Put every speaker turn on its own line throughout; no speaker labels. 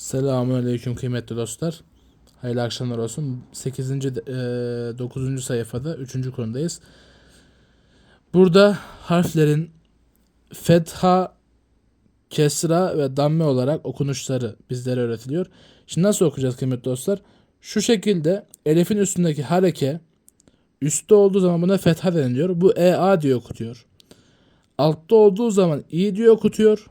Selamun Aleyküm kıymetli dostlar. Hayırlı akşamlar olsun. 8. de- e, 9. sayfada 3. konudayız. Burada harflerin fetha, kesra ve damme olarak okunuşları bizlere öğretiliyor. Şimdi nasıl okuyacağız kıymetli dostlar? Şu şekilde elifin üstündeki hareke üstte olduğu zaman buna fetha deniliyor. Bu EA diye okutuyor. Altta olduğu zaman i diye okutuyor.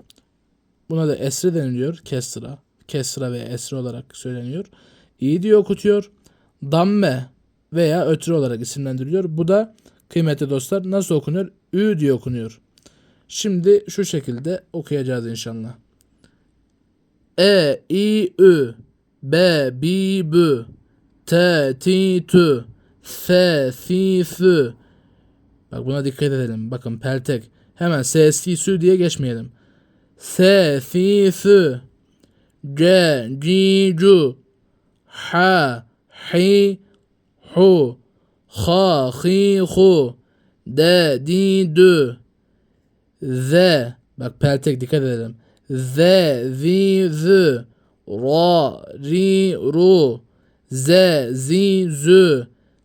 Buna da esre deniliyor. Kesra. Kesra veya esre olarak söyleniyor. İ diye okutuyor. Damme veya ötürü olarak isimlendiriliyor. Bu da kıymetli dostlar nasıl okunuyor? Ü diye okunuyor. Şimdi şu şekilde okuyacağız inşallah. E, I, Ü, B, B, B, T, T, T, F, F, F. Bak buna dikkat edelim. Bakın peltek. Hemen S, S, Sü diye geçmeyelim. S, F, F, C, C, C, H, H, Hu, H, Hi, Hu, D, D, D, Z. Bak peltek dikkat edelim. Z, Z, Z, Ra, Ri, Ru, Z, Z, Z,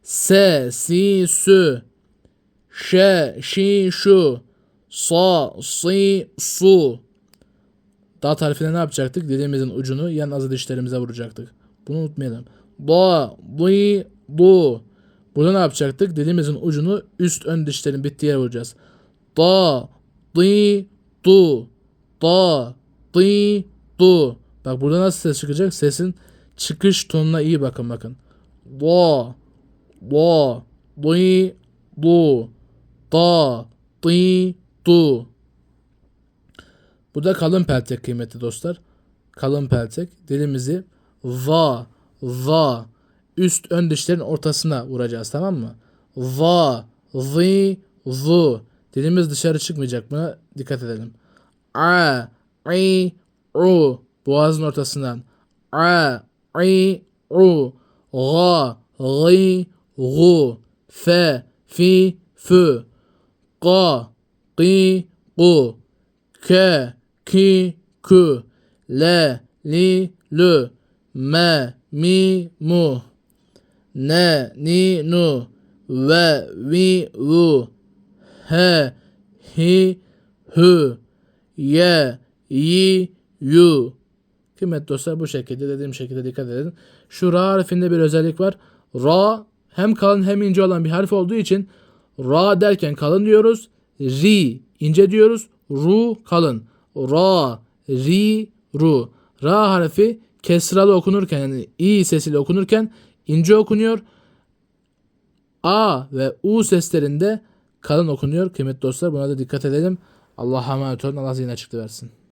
S, Si, Sü, Ş, Şi, Şu, Sa, Si, Su. Daha tarifine ne yapacaktık? Dilimizin ucunu yan azı dişlerimize vuracaktık. Bunu unutmayalım. Da, di, du. Burada ne yapacaktık? Dilimizin ucunu üst ön dişlerin bittiği yere vuracağız. Da, di, du. Da, di, du. Bak burada nasıl ses çıkacak? Sesin çıkış tonuna iyi bakın bakın. Da, da, di, du. Da, di, du. Bu da kalın peltek kıymetli dostlar. Kalın peltek. Dilimizi va, va üst ön dişlerin ortasına vuracağız tamam mı? Va, vi, vu. Dilimiz dışarı çıkmayacak buna dikkat edelim. A, i, u. Boğazın ortasından. A, i, u. Ga, gi, gu. Fe, fi, fü. Ga, gi, gu. K, ki, kü. Le, li, lü. Me, mi, mu. Ne, ni, nu. Ve, vi, vu. He, hi, hü. Ye, yi, yu. Kıymetli dostlar bu şekilde dediğim şekilde dikkat edin. Şu ra harfinde bir özellik var. Ra hem kalın hem ince olan bir harf olduğu için ra derken kalın diyoruz. Ri ince diyoruz. Ru kalın. Ra, ri, ru. Ra harfi kesralı okunurken yani i sesiyle okunurken ince okunuyor. A ve U seslerinde kalın okunuyor. Kıymetli dostlar buna da dikkat edelim. Allah'a emanet olun. Allah zihin açıklığı versin.